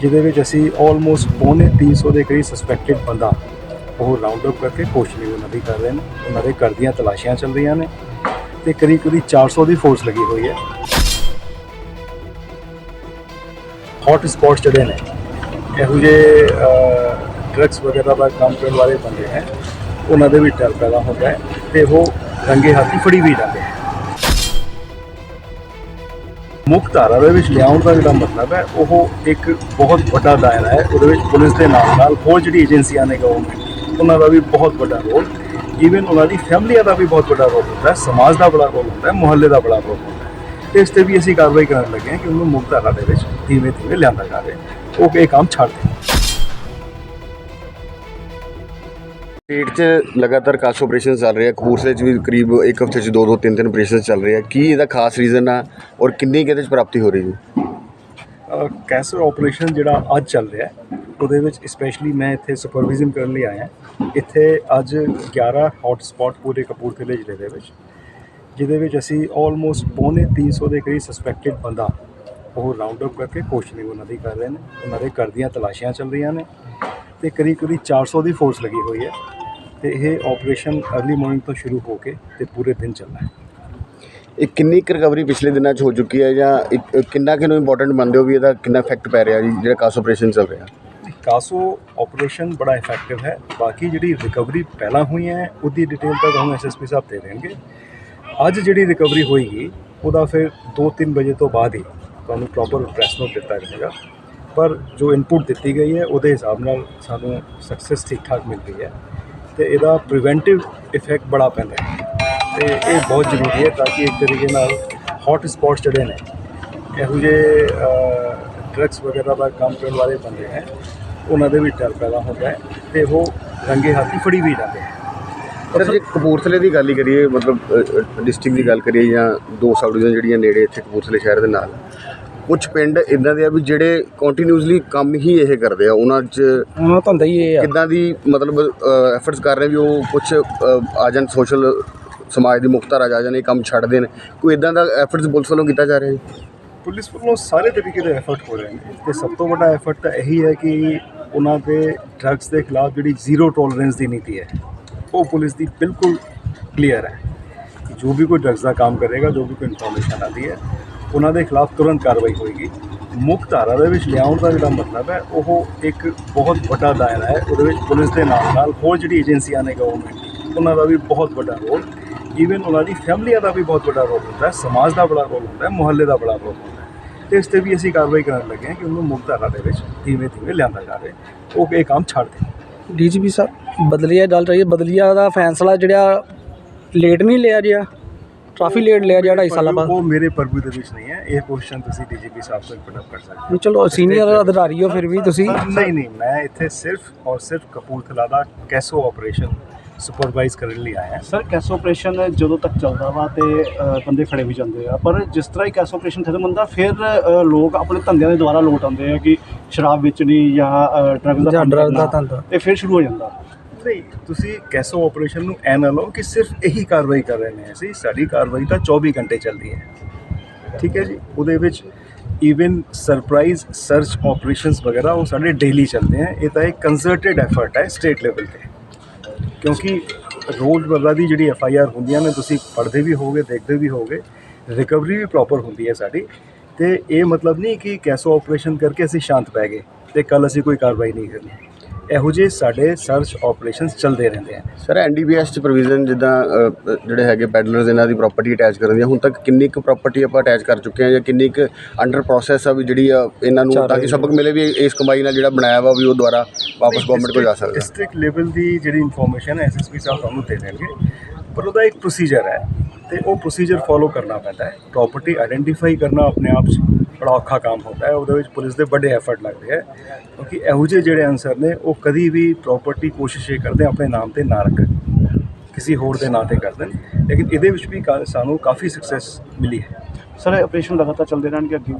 ਜਿਹਦੇ ਵਿੱਚ ਅਸੀਂ ਆਲਮੋਸਟ ਪੌਣੇ 300 ਦੇ ਕਰੀਬ ਸਸਪੈਕਟਡ ਬੰਦਾ ਉਹ ਰਾਉਂਡ ਅਪ ਕਰਕੇ ਕੋਸ਼ਿਸ਼ ਉਹਨਾਂ ਦੀ ਕਰ ਰਹੇ ਨੇ। ਉਹਨਾਂ ਦੇ ਘਰ ਦੀਆਂ ਤਲਾਸ਼ੀਆਂ ਚੱਲ ਰਹੀਆਂ ਨੇ ਤੇ ਕਰੀਬ ਕਰੀਬ 400 ਦੀ ਫੋਰਸ ਲੱਗੀ ਹੋਈ ਹੈ। ਹੌਟ ਸਪੌਟ ਜਿਹੜੇ ਨੇ, ਇਹੋ ਜਿਹੇ ਡਰੱਗਸ ਵਗੈਰਾ ਦਾ ਕੰਮ ਕਰਨ ਵਾਲੇ ਬੰਦੇ ਹੈ, ਉਹਨਾਂ ਦੇ ਵੀ ਡਰ ਪੈਦਾ ਹੁੰਦਾ ਹੈ ਤੇ ਉਹ ਰੰਗੇ ਹੱਥੀ ਫੜੀ ਵੀ ਜਾਂਦੇ ਹੈ ਮੁੱਖ ਧਾਰਾ ਦੇ ਵਿੱਚ ਲਿਆਉਣ ਦਾ ਜਿਹੜਾ ਮਤਲਬ ਹੈ, ਉਹ ਇੱਕ ਬਹੁਤ ਵੱਡਾ ਦਾਇਰਾ ਹੈ। ਉਹਦੇ ਵਿੱਚ ਪੁਲਿਸ ਦੇ ਨਾਲ ਨਾਲ ਹੋਰ ਜਿਹੜੀ ਏਜੰਸੀਆਂ ਨੇ ਗਵਰਨਮੈਂਟ ਉਹਨਾਂ ਦਾ ਵੀ ਬਹੁਤ ਵੱਡਾ ਰੋਲ। ਈਵਨ ਉਹਨਾਂ ਦੀ ਫੈਮਲੀਆਂ ਦਾ ਵੀ ਬਹੁਤ ਵੱਡਾ ਰੋਲ ਹੁੰਦਾ ਹੈ, ਸਮਾਜ ਦਾ ਬੜਾ ਰੋਲ ਹੁੰਦਾ ਹੈ, ਮੁਹੱਲੇ ਦਾ ਬੜਾ ਰੋਲ ਹੁੰਦਾ ਹੈ। ਤੇ ਇਸ ਤੇ ਵੀ ਅਸੀਂ ਕਾਰਵਾਈ ਕਰਨ ਲੱਗੇ ਹਾਂ ਕਿ ਉਹਨੂੰ ਮੁੱਖ ਧਾਰਾ ਦੇ ਵਿੱਚ ਧੀਮੇ ਧੀਮੇ ਲਿਆਂਦਾ ਜਾਵੇ ਉਹ ਇਹ ਕੰਮ ਛੱਡ ਦੇ ਸਟੇਟ 'ਚ ਲਗਾਤਾਰ ਕਾਸ ਆਪਰੇਸ਼ਨ ਚੱਲ ਰਿਹਾ ਆ ਕਪੂਰਥਲੇ 'ਚ ਵੀ ਕਰੀਬ ਇੱਕ ਹਫ਼ਤੇ 'ਚ ਦੋ ਦੋ, ਤਿੰਨ ਤਿੰਨ ਆਪਰੇਸ਼ਨ ਚੱਲ ਰਹੇ ਆ। ਕੀ ਇਹਦਾ ਖਾਸ ਰੀਜ਼ਨ ਆ ਔਰ ਕਿੰਨੀ ਕੁ ਇਹਦੇ 'ਚ ਪ੍ਰਾਪਤੀ ਹੋ ਰਹੀ ਹੈ? ਕੈਂਸਰ ਆਪਰੇਸ਼ਨ ਜਿਹੜਾ ਅੱਜ ਚੱਲ ਰਿਹਾ ਉਹਦੇ ਵਿੱਚ ਸਪੈਸ਼ਲੀ ਮੈਂ ਇੱਥੇ ਸੁਪਰਵਿਜ਼ਨ ਕਰਨ ਲਈ ਆਇਆ ਇੱਥੇ ਅੱਜ 11 ਹੌਟ ਸਪੌਟ ਪੂਰੇ ਕਪੂਰਥਲੇ ਜ਼ਿਲ੍ਹੇ ਦੇ ਵਿੱਚ, ਜਿਹਦੇ ਵਿੱਚ ਅਸੀਂ ਆਲਮੋਸਟ ਪੌਣੇ 300 ਦੇ ਕਰੀਬ ਸਸਪੈਕਟਡ ਬੰਦਾ ਉਹ ਰਾਉਂਡ ਅਪ ਕਰਕੇ ਕੋਸ਼ਿਸ਼ ਉਹਨਾਂ ਦੀ ਕਰ ਰਹੇ ਨੇ। ਉਹਨਾਂ ਦੇ ਘਰ ਦੀਆਂ ਤਲਾਸ਼ੀਆਂ ਚੱਲ ਰਹੀਆਂ ਨੇ। ਤੇ ਕਰੀਬ ਕਰੀਬ 400 ਦੀ ਫੋਰਸ ਲੱਗੀ ਹੋਈ ਹੈ ਤੇ ਇਹ ਆਪਰੇਸ਼ਨ ਅਰਲੀ ਮਾਰਨਿੰਗ ਤੋਂ ਸ਼ੁਰੂ ਹੋ ਕੇ ਤੇ ਪੂਰੇ ਦਿਨ ਚੱਲਣਾ ਹੈ। ਇਹ ਕਿੰਨੀ ਕੁ ਰਿਕਵਰੀ ਪਿਛਲੇ ਦਿਨਾਂ 'ਚ ਹੋ ਚੁੱਕੀ ਹੈ ਜਾਂ ਇੱਕ- ਕਿੰਨਾ ਕਿ ਨੂੰ ਇੰਪੋਰਟੈਂਟ ਮੰਨਦੇ ਹੋ ਵੀ ਇਹਦਾ ਕਿੰਨਾ ਇਫੈਕਟ ਪੈ ਰਿਹਾ ਜੀ ਜਿਹੜਾ ਕਾਸ ਆਪਰੇਸ਼ਨ ਚੱਲ ਰਿਹਾ? ਕਾਸੋ ਆਪਰੇਸ਼ਨ ਬੜਾ ਇਫੈਕਟਿਵ ਹੈ। ਬਾਕੀ ਜਿਹੜੀ ਰਿਕਵਰੀ ਪਹਿਲਾਂ ਹੋਈ ਹੈ ਉਹਦੀ ਡਿਟੇਲ ਤਾਂ ਤੁਹਾਨੂੰ ਐਸਐਸਪੀ ਸਾਹਿਬ ਦੇ ਦੇਣਗੇ। ਅੱਜ ਜਿਹੜੀ ਰਿਕਵਰੀ ਹੋਏਗੀ ਉਹਦਾ ਫਿਰ 2-3 ਵਜੇ ਤੋਂ ਬਾਅਦ ਹੀ ਤੁਹਾਨੂੰ ਪ੍ਰੋਪਰ ਪ੍ਰੈਸ ਨੋਟ ਦਿੱਤਾ ਜਾਏਗਾ। ਪਰ ਜੋ ਇਨਪੁਟ ਦਿੱਤੀ ਗਈ ਹੈ, ਉਹਦੇ ਹਿਸਾਬ ਨਾਲ ਸਾਨੂੰ ਸਕਸੈਸ ਠੀਕ ਠਾਕ ਮਿਲ ਰਹੀ ਹੈ ਤੇ ਇਹਦਾ ਪ੍ਰੀਵੈਂਟਿਵ ਇਫੈਕਟ ਬੜਾ ਪੈਂਦਾ ਹੈ। ਤੇ ਇਹ ਬਹੁਤ ਜ਼ਰੂਰੀ ਹੈ ਤਾਂ ਕਿ ਇੱਕ ਤਰੀਕੇ ਨਾਲ ਹੌਟ ਸਪੌਟ ਜਿਹੜੇ ਨੇ, ਇਹੋ ਜਿਹੇ ਡਰੱਗਸ ਵਗੈਰਾ ਦਾ ਕੰਮ ਕਰਨ ਵਾਲੇ ਬੰਦੇ ਹੈ, ਉਹਨਾਂ ਦੇ ਵੀ ਡਰ ਪੈਦਾ ਹੁੰਦਾ ਹੈ ਤੇ ਉਹ ਰੰਗੇ ਹੱਥੀ ਫੜੀ ਵੀ ਜਾਂਦੇ ਹੈ। ਪਰ ਜੇ ਕਪੂਰਥਲੇ ਦੀ ਗੱਲ ਹੀ ਕਰੀਏ, ਮਤਲਬ ਡਿਸਟ੍ਰਿਕਟ ਦੀ ਗੱਲ ਕਰੀਏ ਜਾਂ ਦੋ ਸਬ ਡਿਵੀਜ਼ਨ ਜਿਹੜੀਆਂ ਨੇੜੇ ਇੱਥੇ ਕਪੂਰਥਲੇ ਸ਼ਹਿਰ ਦੇ ਨਾਲ ਕੁਝ ਪਿੰਡ ਇਦਾਂ ਦੇ ਆ ਵੀ ਜਿਹੜੇ ਕੰਟੀਨਿਊਸਲੀ ਕੰਮ ਹੀ ਇਹ ਕਰਦੇ ਆ ਉਹਨਾਂ 'ਚ ਉਹਨਾਂ ਧੰਦਾ ਹੀ ਇਹ ਆ। ਕਿੱਦਾਂ ਦੀ ਮਤਲਬ ਐਫਰਟਸ ਕਰ ਰਹੇ ਵੀ ਉਹ ਕੁਝ ਆ ਜਾਣ ਸੋਸ਼ਲ ਸਮਾਜ ਦੀ ਮੁਖਤਾਰ ਆ ਜਾਣ ਇਹ ਕੰਮ ਛੱਡ ਦੇਣ। ਕੋਈ ਇਦਾਂ ਦਾ ਐਫਰਟਸ ਪੁਲਿਸ ਵੱਲੋਂ ਕੀਤਾ ਜਾ ਰਿਹਾ ਜੀ? ਪੁਲਿਸ ਵੱਲੋਂ ਸਾਰੇ ਤਰੀਕੇ ਦੇ ਐਫਰਟ ਹੋ ਰਹੇ ਨੇ। ਤੇ ਸਭ ਤੋਂ ਵੱਡਾ ਐਫਰਟ ਤਾਂ ਇਹੀ ਹੈ ਕਿ ਉਹਨਾਂ ਦੇ ਡਰੱਗਸ ਦੇ ਖਿਲਾਫ ਜਿਹੜੀ ਜ਼ੀਰੋ ਟੋਲਰੈਂਸ ਦੀ ਨੀਤੀ ਹੈ ਉਹ ਪੁਲਿਸ ਦੀ ਬਿਲਕੁਲ ਕਲੀਅਰ ਹੈ। ਕਿ ਜੋ ਵੀ ਕੋਈ ਡਰੱਗਸ ਦਾ ਕੰਮ ਕਰੇਗਾ ਜੋ ਵੀ ਕੋਈ ਇਨਫੋਰਮੇਸ਼ਨ ਆਉਂਦੀ ਹੈ ਉਹਨਾਂ ਦੇ ਖਿਲਾਫ ਤੁਰੰਤ ਕਾਰਵਾਈ ਹੋਏਗੀ। ਮੁੱਖ ਧਾਰਾ ਦੇ ਵਿੱਚ ਲਿਆਉਣ ਦਾ ਜਿਹੜਾ ਮਤਲਬ ਹੈ, ਉਹ ਇੱਕ ਬਹੁਤ ਵੱਡਾ ਦਾਇਰਾ ਹੈ। ਉਹਦੇ ਵਿੱਚ ਪੁਲਿਸ ਦੇ ਨਾਲ ਨਾਲ ਹੋਰ ਜਿਹੜੀ ਏਜੰਸੀਆਂ ਨੇ ਗਵਰਨਮੈਂਟ ਉਹਨਾਂ ਦਾ ਵੀ ਬਹੁਤ ਵੱਡਾ ਰੋਲ। ਈਵਨ ਉਹਨਾਂ ਦੀ ਫੈਮਲੀਆਂ ਦਾ ਵੀ ਬਹੁਤ ਵੱਡਾ ਰੋਲ ਹੁੰਦਾ ਹੈ, ਸਮਾਜ ਦਾ ਬੜਾ ਰੋਲ ਹੁੰਦਾ ਹੈ, ਮੁਹੱਲੇ ਦਾ ਬੜਾ ਰੋਲ ਹੁੰਦਾ ਹੈ। ਤੇ ਇਸ ਤੇ ਵੀ ਅਸੀਂ ਕਾਰਵਾਈ ਕਰਨ ਲੱਗੇ ਹਾਂ ਕਿ ਉਹਨੂੰ ਮੁੱਖ ਧਾਰਾ ਦੇ ਵਿੱਚ ਧੀਮੇ ਧੀਮੇ ਲਿਆਂਦਾ ਜਾਵੇ ਉਹ ਇਹ ਕੰਮ ਛੱਡ ਦੇ। ਡੀਜੀਪੀ ਸਾਹਿਬ, ਬਦਲੀਆ ਗੱਲ ਰਹੀ ਹੈ। ਬਦਲੀਆ ਦਾ ਫੈਸਲਾ ਜਿਹੜਾ ਲੇਟ ਨਹੀਂ ਲਿਆ ਗਿਆ ਕਾਫੀ ਲੇਟ ਲਿਆ ਜਿਹੜਾ 2.5 ਸਾਲਾਂ ਬਾਅਦ ਉਹ ਮੇਰੇ ਪਰਬੂ ਦੇ ਵਿੱਚ ਨਹੀਂ ਹੈ। ਇਹ ਕੁਐਸਚਨ ਤੁਸੀਂ ਡੀਜੀਪੀ ਸਾਹਿਬ ਤੋਂ ਪੁੱਟ ਅਪ ਕਰ ਸਕਦੇ ਨਹੀਂ ਚਲੋ ਸੀਨੀਅਰ ਅਧਿਕਾਰੀ ਹੋ ਫਿਰ ਵੀ ਤੁਸੀਂ ਹੋ ਨਹੀਂ ਨਹੀਂ ਮੈਂ ਇੱਥੇ ਸਿਰਫ ਔਰ ਸਿਰਫ ਕਪੂਰਥਲਾ ਦਾ ਕੈਸੋ ਆਪਰੇਸ਼ਨ ਸੁਪਰਵਾਈਜ਼ ਕਰਨ ਲਈ ਆਇਆ। ਸਰ ਕੈਸ ਆਪਰੇਸ਼ਨ ਜਦੋਂ ਤੱਕ ਚੱਲਦਾ ਵਾ ਤੇ ਬੰਦੇ ਫੜੇ ਵੀ ਜਾਂਦੇ ਆ। ਪਰ ਜਿਸ ਤਰ੍ਹਾਂ ਹੀ ਕੈਸ ਆਪਰੇਸ਼ਨ ਖਤਮ ਹੁੰਦਾ ਫਿਰ ਲੋਕ ਆਪਣੇ ਧੰਦਿਆਂ ਦੇ ਦੁਆਰਾ ਲੋਟ ਆਉਂਦੇ ਆ ਕਿ ਸ਼ਰਾਬ ਵੇਚਣੀ ਜਾਂ ਡਰੱਗਸ ਦਾ ਧੰਦਾ। ਤੇ ਫਿਰ ਸ਼ੁਰੂ ਹੋ ਜਾਂਦਾ। ਨਹੀਂ, ਤੁਸੀਂ ਕੈਸੋ ਆਪਰੇਸ਼ਨ ਨੂੰ ਐ ਨਾ ਲਓ ਕਿ ਸਿਰਫ ਇਹੀ ਕਾਰਵਾਈ ਕਰ ਰਹੇ ਨੇ ਅਸੀਂ, ਸਾਡੀ ਕਾਰਵਾਈ ਤਾਂ 24 ਘੰਟੇ ਚੱਲਦੀ ਹੈ। ਠੀਕ ਹੈ ਜੀ? ਉਹਦੇ ਵਿੱਚ ਈਵਨ ਸਰਪ੍ਰਾਈਜ਼ ਸਰਚ ਆਪਰੇਸ਼ਨਸ ਵਗੈਰਾ ਉਹ ਸਾਡੇ ਡੇਲੀ ਚੱਲਦੇ ਆ ਇਹ ਤਾਂ ਇੱਕ ਕੰਸਰਟਡ ਐਫਰਟ ਹੈ ਸਟੇਟ ਲੈਵਲ ਤੇ। ਕਿਉਂਕਿ ਰੋਜ਼ ਬਰਲਾ ਦੀ ਜਿਹੜੀ ਐਫ ਆਈ ਆਰ ਹੁੰਦੀਆਂ ਨੇ, ਤੁਸੀਂ ਪੜ੍ਹਦੇ ਵੀ ਹੋਗੇ ਦੇਖਦੇ ਵੀ ਹੋਗੇ ਰਿਕਵਰੀ ਵੀ ਪ੍ਰੋਪਰ ਹੁੰਦੀ ਹੈ ਸਾਡੀ। ਤੇ ਇਹ ਮਤਲਬ ਨਹੀਂ ਕਿ ਕੈਸੋ ਆਪਰੇਸ਼ਨ ਕਰਕੇ ਅਸੀਂ ਸ਼ਾਂਤ ਪੈ ਗਏ ਤੇ ਕੱਲ ਅਸੀਂ ਕੋਈ ਕਾਰਵਾਈ ਨਹੀਂ ਕਰਨੀ। ਇਹੋ ਜਿਹੇ ਸਾਡੇ ਸਰਚ ਆਪਰੇਸ਼ਨਸ ਚੱਲਦੇ ਰਹਿੰਦੇ ਆ। ਸਰ ਐਨਡੀਪੀਐਸ 'ਚ ਪ੍ਰੋਵੀਜ਼ਨ ਜਿੱਦਾਂ ਅ, ਜਿਹੜੇ ਹੈਗੇ ਪੈਡਲਰਸ ਇਹਨਾਂ ਦੀ ਪ੍ਰਾਪਰਟੀ ਅਟੈਚ ਕਰਨ ਦੀ ਹੁਣ ਤੱਕ ਕਿੰਨੀ ਕੁ ਪ੍ਰਾਪਰਟੀ ਆਪਾਂ ਅਟੈਚ ਕਰ ਚੁੱਕੇ ਆ ਜਾਂ ਕਿੰਨੀ ਕੁ ਅੰਡਰ ਪ੍ਰੋਸੈਸ ਆ ਵੀ ਜਿਹੜੀ ਆ ਇਹਨਾਂ ਨੂੰ ਤਾਂ ਕਿ ਰਹੀ ਸਬਕ ਮਿਲੇ ਵੀ ਇਸ ਕਮਾਈ ਨਾਲ ਜਿਹੜਾ ਬਣਾਇਆ ਵਾ ਵੀ ਉਹ ਦੁਬਾਰਾ ਵਾਪਸ ਗਵਰਨਮੈਂਟ ਕੋਲ ਜਾ ਸਕਦਾ। ਡਿਸਟ੍ਰਿਕਟ ਲੈਵਲ ਦੀ ਜਿਹੜੀ ਇਨਫੋਰਮੇਸ਼ਨ ਹੈ ਐਸਐਸਪੀ ਸਾਹਿਬ ਤੁਹਾਨੂੰ ਦੇ ਦੇਣਗੇ। ਪਰ ਉਹਦਾ ਇੱਕ ਪ੍ਰੋਸੀਜਰ ਹੈ। ਤੇ ਉਹ ਪ੍ਰੋਸੀਜਰ ਫੋਲੋ ਕਰਨਾ ਪੈਂਦਾ ਹੈ। ਪ੍ਰਾਪਰਟੀ ਆਇਡੈਂਟੀਫਾਈ ਕਰਨਾ ਆਪਣੇ ਆਪ 'ਚ ਬੜਾ ਔਖਾ ਕੰਮ ਹੁੰਦਾ ਹੈ। ਉਹਦੇ ਵਿੱਚ ਪੁਲਿਸ ਦੇ ਵੱਡੇ ਐਫਰਟ ਲੱਗਦੇ ਹੈ। ਕਿਉਂਕਿ ਇਹੋ ਜਿਹੇ ਜਿਹੜੇ ਅਨਸਰ ਨੇ, ਉਹ ਕਦੀ ਵੀ ਪ੍ਰਾਪਰਟੀ ਕੋਸ਼ਿਸ਼ ਇਹ ਕਰਦੇ ਆਪਣੇ ਨਾਮ ਤੇ ਨਾ ਰੱਖਣ। ਕਿਸੇ ਹੋਰ ਦੇ ਨਾਂ ਤੇ ਕਰ ਦੇਣ ਲੇਕਿਨ ਇਹਦੇ ਵਿੱਚ ਵੀ ਕਾ- ਸਾਨੂੰ ਕਾਫੀ ਸਕਸੈਸ ਮਿਲੀ ਹੈ। ਸਰ ਆਪਰੇਸ਼ਨ ਲਗਾਤਾਰ ਚੱਲਦੇ ਰਹਿਣਗੇ ਅੱਗੇ?